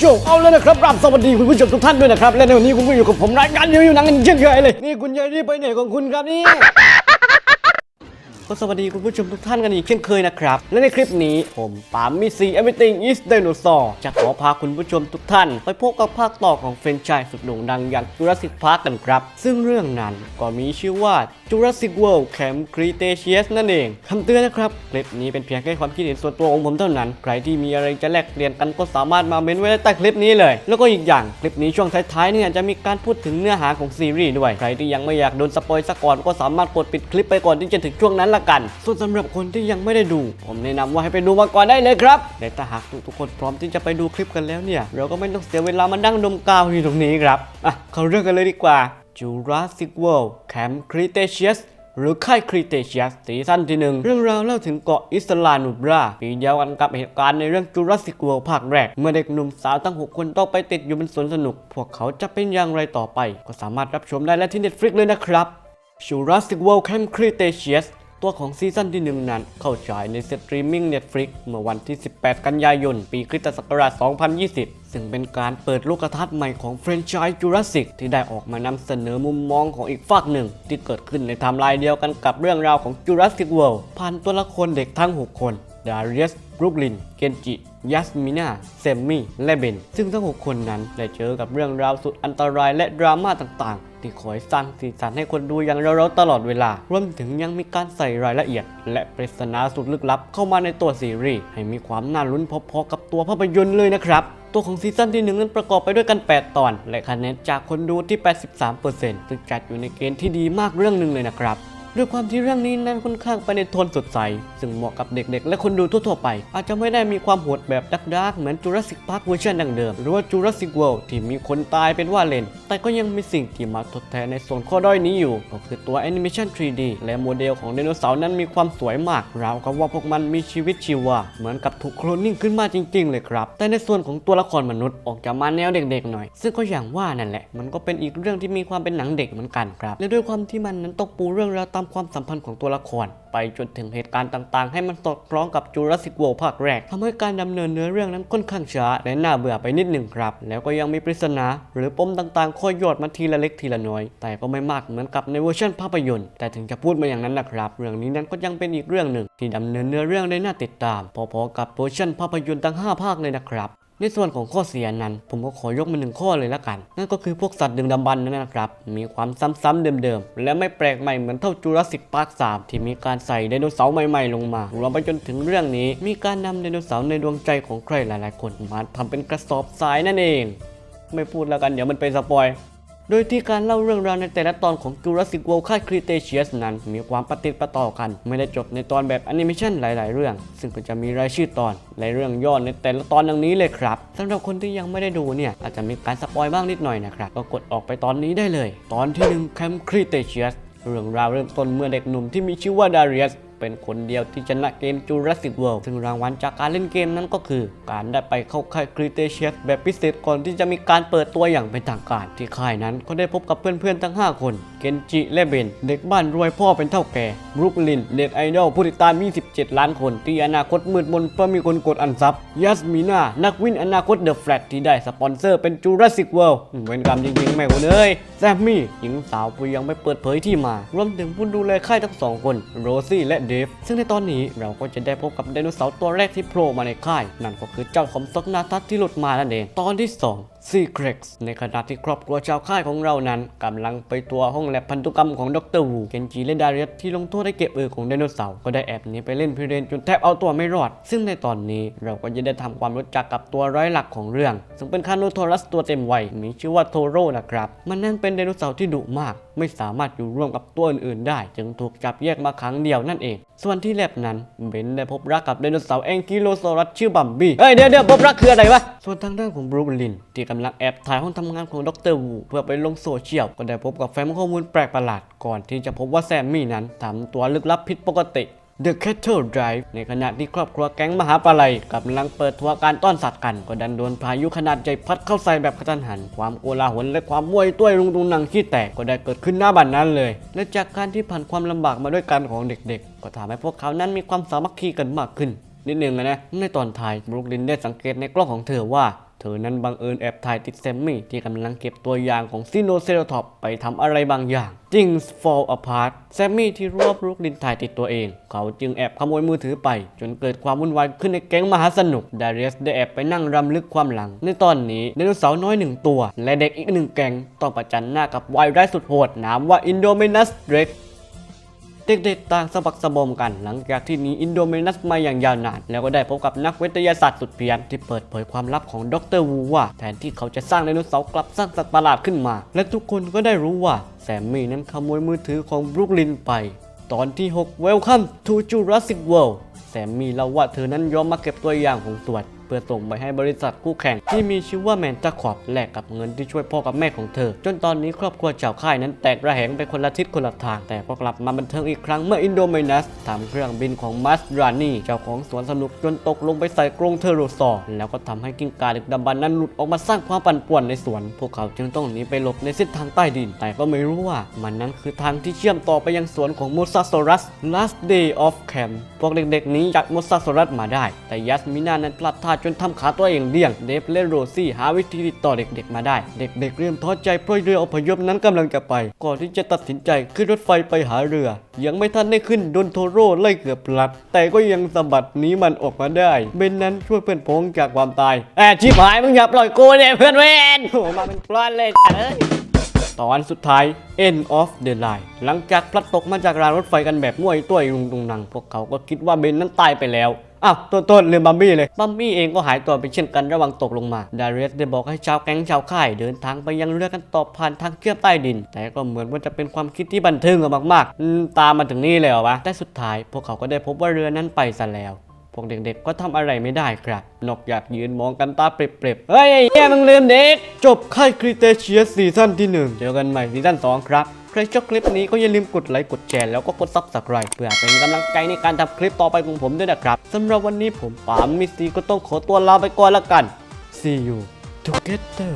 โจเอาแล้วนะครับรับสวัสดีคุณผู้ชมทุกท่านด้วยนะครับ และในวันนี้คุณผู้ชมอยู่กับผมรายการเดียวอยู่หนังกันเช่นเคยเลย นี่คุณยายรีบไปไหนของคุณครับนี่ ก็สวัสดีคุณผู้ชมทุกท่านกันอีกเช่นเคยนะครับ และในคลิปนี้ผมปามมิซี Everything is Dinosaur จะขอพาคุณผู้ชมทุกท่าน ไปพบกับภาคต่อของเฟรนไชส์สุดโด่งดังอย่าง Jurassic Park กันครับ ซึ่งเรื่องนั้นก็มีชื่อว่า Jurassic World Camp Cretaceous นั่นเองคำเตือนนะครับ คลิปนี้เป็นเพียงแค่ความคิดเห็นส่วนตัวของผมเท่านั้น ใครที่มีอะไรจะแลกเปลี่ยนกันก็สามารถมาเม้นไว้ได้ใต้คลิปนี้เลย แล้วก็อีกอย่างคลิปนี้ช่วงท้ายๆเนี่ยจะมีการพูดถึงเนื้อหาของซีรีส์ด้วยใครที่ยังไม่อยากโดนสปอยซะก่อนก็สามารถกดปิดคลิปไปก่อนที่จะถึงช่วงนั้นละกัน ส่วนสำหรับคนที่ยังไม่ได้ดู ผมแนะนำว่าให้ไปดูมาก่อนได้เลยครับและถ้าหากทุกๆคนพร้อมที่จะไปดูคลิปกันแล้วเนี่ย เราก็ไม่ต้องเสียเวลามานั่งดมกาวอยู่ตรงนี้ครับอะเข้าเรื่องกันเลยดีกว่า Jurassic World Camp Cretaceous หรือค่ายครีเตเชียสซีซั่นที่หนึ่งเรื่องราวเล่าถึงเกาะอิสลานูบราปีเดียวกันกับเหตุการณ์ในเรื่องจูราสสิกเวิลด์ภาคแรก เมื่อเด็กหนุ่มสาวทั้ง 6 คนต้องไปติดอยู่บนสวนสนุก พวกเขาจะเป็นอย่างไรต่อไป ก็สามารถรับชมได้แล้วที่ Netflix เลยนะครับ Jurassic World Camp Cretaceous วของซีซั่นที่หนึ่งนั้น เข้าฉายในสตรีมมิ่ง Netflix เมื่อวันที่ 18 กันยายน ปีคริสตศักราช 2020 ซึ่งเป็นการเปิดโลกทัศน์ใหม่ของแฟรนไชส์จูราสสิกที่ได้ออกมานำเสนอมุมมองของอีกฝากหนึ่ง ที่เกิดขึ้นในไทม์ไลน์เดียวกันกับเรื่องราวของจูราสสิกเวิลด์ผ่านตัวละครเด็กทั้ง 6 คน ดาริอัสบรุกลินเกนจิ ยัสมินาเซมมี่และเบน ซึ่งทั้ง 6 คนนั้นได้เจอกับเรื่องราวสุดอันตรายและดราม่าต่างๆ ที่คอยสร้างสีสันให้คนดูอย่างเราๆตลอดเวลา รวมถึงยังมีการใส่รายละเอียด และปริศนาสุดลึกลับเข้ามาในตัวซีรีส์ให้มีความน่าลุ้นพอๆกับตัวภาพยนตร์เลยนะครับตัวของซีซั่นที่หนึ่งนั้นประกอบไปด้วยกัน 8 ตอน และคะแนนจากคนดูที่ 83%ซึ่งจัดอยู่ในเกณฑ์ที่ดีมากเรื่องหนึ่งเลยนะครับ ด้วยความที่เรื่องนี้นั้นค่อนข้างไปในโทนสดใส ซึ่งเหมาะกับเด็กๆ และคนดูทั่วๆไป อาจจะไม่ได้มีความโหดแบบดักดาร์กเหมือน Jurassic Park เวอร์ชันดังเดิม หรือว่า Jurassic World ที่มีคนตายเป็นว่าเล่น แต่ก็ยังมีสิ่งที่มาทดแทนในส่วนข้อด้อยนี้อยู่ ก็คือตัวแอนิเมชัน 3D และโมเดลของไดโนเสาร์นั้นมีความสวยมาก ราวกับว่าพวกมันมีชีวิตชีวา เหมือนกับถูกโคลนนิ่งขึ้นมาจริง ๆ เลยครับ แต่ในส่วนของตัวละครมนุษย์ออกจะมาแนวเด็กๆหน่อย ซึ่งก็อย่างว่านั่นแหละ มันก็เป็นอีกเรื่องที่มีความเป็นหนังเด็กเหมือนกันครับ และด้วยความที่มันนั้นต้องปูเรื่องราวตามความสัมพันธ์ของตัวละคร ไปจนถึงเหตุการณ์ต่างๆ ให้มันสอดคล้องกับจูราสสิก World ภาคแรกทำให้การดำเนินเนื้อเรื่องนั้นค่อนข้างช้าและน่าเบื่อไปนิดหนึ่งครับ แล้วก็ยังมีปริศนา หรือปมต่างๆคอยหยอดมาทีละเล็กทีละน้อย แต่ก็ไม่มากเหมือนกับในเวอร์ชันภาพยนตร์ แต่ถึงจะพูดมาอย่างนั้นนะครับ เรื่องนี้นั้นก็ยังเป็นอีกเรื่องหนึ่ง ที่ดำเนินเนื้อเรื่องได้น่าติดตาม พอๆกับเวอร์ชันภาพยนตร์ทั้ง 5 ภาคเลยนะครับ ในส่วนของข้อเสียนั้น ผมก็ขอยกมาหนึ่งข้อเลยละกัน นั่นก็คือพวกสัตว์ดึงดำบรรพ์นั่นนะครับ มีความซ้ำๆเดิมๆ และไม่แปลกใหม่เหมือนเท่าจูราสสิกพาร์ค3ที่มีการใส่ไดโนเสาร์ใหม่ๆลงมารวมไปจนถึงเรื่องนี้ มีการนำไดโนเสาร์ในดวงใจของใครหลายๆคนมาทำเป็นกระสอบทรายนั่นเอง ไม่พูดแล้วกันเดี๋ยวมันเป็นสปอย โดยที่การเล่าเรื่องราวในแต่ละตอนของ Jurassic World ค่าย Cretaceous นั้น มีความปฏิดประต่อกัน ไม่ได้จบในตอนแบบแอนิเมชันหลาย ๆ เรื่อง ซึ่งก็จะมีรายชื่อตอนและเรื่องย่อในแต่ละตอนดังนี้เลยครับสำหรับคนที่ยังไม่ได้ดูเนี่ย อาจจะมีการสปอยบ้างนิดหน่อยนะครับ ก็กดออกไปตอนนี้ได้เลย ตอนที่1 Camp Cretaceous เรื่องราวเริ่มต้นเมื่อเด็กหนุ่มที่มีชื่อว่าดาริอัส เป็นคนเดียวที่ชนะเกม Jurassic World ซึ่งรางวัลจากการเล่นเกมนั้นก็คือ การได้ไปเข้าค่าย Cretaceous แบบพิเศษก่อนที่จะมีการเปิดตัวอย่างเป็นทางการ ที่ค่ายนั้นก็ได้พบกับเพื่อนๆทั้ง 5 คนเกนจิและเบน เด็กบ้านรวยพ่อเป็นเท่าแก่บรุกลินเน็ตไอดอลผู้ติดตาม 27 ล้านคน ที่อนาคตมืดมนเพราะมีคนกดอันซับยัสมินานักวิ่งอนาคตเดอะแฟลตที่ได้สปอนเซอร์เป็น Jurassic World เว้นกรรมจริงๆแม่คุณเอ้ยแซมมี่หญิงสาวผู้ยังไม่เปิดเผยที่มารวมถึงผู้ดูแลค่ายทั้งสองคนโรซี่และดฟซึ่งในตอนนี้เราก็จะได้พบกับไดโนเสาร์ตัวแรกที่โผล่มาในค่าย นั่นก็คือเจ้าคอมซอกนาทัสที่หลุดมานั่นเอง ตอนที่ 2 ซีเคร็กในขณะที่ครอบครัวชาวค่ายของเรานั้นกำลังไปตัวห้องแลบพันธุกรรมของดรวูเกนจิและดาริสที่ลงโทษให้เก็บเออของไดโนเสาร์ก็ได้แอบหนีไปเล่นพิเรนจนแทบเอาตัวไม่รอด ซึ่งในตอนนี้เราก็จะได้ทำความรู้จักกับตัวร้ายหลักของเรื่อง ซึ่งเป็นคาโนโทรัสตัวเต็มวัยมีชื่อว่าโทโร่นะครับ มันนั่นเป็นไดโนเสาร์ที่ดุมาก ไม่สามารถอยู่ร่วมกับตัวอื่นๆได้ จึงถูกจับแยกมาครั้งเดียวนั่นเอง ส่วนที่แลบนั้นเบนได้พบรักกับไดโนเสาร์แองกิโลซอรัสชื่อบัมบี้เฮ้ยเดี๋ยวเดี๋ยวพบรักคืออะไรวะส่วนทางด้านของบรูคลินที่กำลังแอบถ่ายห้องทำงานของดรวูเพื่อไปลงโซเชียลก็ได้พบกับแฟ้มข้อมูลแปลกประหลาดก่อนที่จะพบว่าแซมมี่นั้นทำตัวลึกลับผิดปกติ The Cattle Drive ในขณะที่ครอบครัวแก๊งมหาปลาไหลกำลังเปิดทัวร์การต้อนสัตว์กัน ก็ดันโดนพายุขนาดใหญ่พัดเข้าใส่แบบกระทันหัน ความโกลาหลและความม่วยต้วยรุงตุงนังขี้แตกก็ได้เกิดขึ้นหน้าบันนั้นเลย และจากการที่ผ่านความลำบากมาด้วยกันของเด็กๆ ก็ทำให้พวกเขานั้นมีความสามัคคีกันมากขึ้น นิดนึงนะในตอนท้ายบรูคลินได้สังเกตในกล้องของเธอว่า เธอนั้นบังเอิญแอบถ่ายติดแซมมี่ที่กำลังเก็บตัวอย่างของซิโนเซโรท็อปไปทำอะไรบางอย่าง Things fall apart แซมมี่ที่รวบรุกลินถ่ายติดตัวเอง เขาจึงแอบขโมยมือถือไป จนเกิดความวุ่นวายขึ้นในแก๊งมหาสนุกดารียสได้แอบไปนั่งรำลึกความหลัง ในตอนนี้ไดโนเสาร์น้อยหนึ่งตัว และเด็กอีกหนึ่งแก๊งต้องประจันหน้ากับวายร้ายสุดโหดนามว่า Indominus Rex เด็ก ๆต่างสะบักสะบอมกันหลังจากที่หนีอินโดมินัสมาอย่างยาวนาน แล้วก็ได้พบกับนักวิทยาศาสตร์สุดเพี้ยนที่เปิดเผยความลับของดรวูว่าแทนที่เขาจะสร้างไดโนเสาร์กลับสร้างสัตว์ประหลาดขึ้นมา และทุกคนก็ได้รู้ว่าแซมมี่นั้นขโมยมือถือของบรุกลินไป ตอนที่ 6 Welcome to Jurassic World แซมมี่เล่าว่าเธอนั้นยอมมาเก็บตัวอย่างของสวน เพื่อส่งไปให้บริษัทคู่แข่ง ที่มีชื่อว่าแมนตาคอปแลกกับเงินที่ช่วยพ่อกับแม่ของเธอ จนตอนนี้ครอบครัวเจ้าค่ายนั้นแตกระแหงไปคนละทิศคนละทาง แต่ก็กลับมาบันเทิงอีกครั้งเมื่ออินโดมินัสทำเครื่องบินของมัสรานีเจ้าของสวนสนุกจนตกลงไปใส่กรงเทอโรซอร์แล้วก็ทำให้กิ้งก่าดึกดำบรรนั้นหลุดออกมาสร้างความปั่นป่วนในสวน พวกเขาจึงต้องหนีไปหลบในเส้นทางใต้ดิน แต่ก็ไม่รู้ว่ามันนั้นคือทางที่เชื่อมต่อไปยังสวนของโมซา s ซรัส last day of camp พวกเด็กๆนี้จากโมซา s ซรัสมาได้ แต่ยัสมินานั้นพลาดท่าจนทำขาตัวเองเดี่ยงเดฟและโรซี่หาวิธีติดต่อเด็กๆมาได้ เด็กๆเริ่มท้อใจเพราะเรืออพยพนั้นกำลังจะไป ก่อนที่จะตัดสินใจขึ้นรถไฟไปหาเรือ ยังไม่ทันได้ขึ้นโดนโทโร่ไล่เกือบพลัด แต่ก็ยังสะบัดหนี้มันออกมาได้เบนนั้นช่วยเพื่อนพ้องจากความตายแอบชิบหายมึงอย่าปล่อยกูเนี่ยเพื่อนเวนโอ้มาเป็นกล้อนเลยจ้ะเอ้ยตอนสุดท้าย End of the line หลังจากพลัดตกมาจากรางรถไฟกันแบบม่วยต้วยรุงตุงนัง พวกเขาก็คิดว่าเบนนั้นตายไปแล้ว อ้าวต้นต้นลืมบัมบี้เลย บัมบี้เองก็หายตัวไปเช่นกันระหว่างตกลงมา ดาริสได้บอกให้ชาวแก๊งชาวค่าย เดินทางไปยังเรือกันต่อผ่านทางเชื่อมใต้ดิน แต่ก็เหมือนว่าจะเป็นความคิดที่บันเทิงกันมากๆ ตามมาถึงนี่เลยเหรอวะ แต่สุดท้าย พวกเขาก็ได้พบว่าเรือนั้นไปซะแล้ว พวกเด็กๆ ก็ทำอะไรไม่ได้ครับ นอกจากยืนมองกันตาเปรียบๆ เฮ้ยไอ้เหี้ยมึงลืมเด็ก จบค่ายครีเตเชียสซีซั่นที่1เจอกันใหม่ซีซั่น2ครับ ครชอบคลิปนี้ก็อย่าลืมกดไลค์กดแชร์แล้วก็กดซับสไคร b e เพื่อเป็นกำลังใจในการทำคลิปต่อไปของผมด้วยนะครับสำหรับวันนี้ผมปามมิสซีก็ต้องขอตัวลาไปก่อนละกัน See you together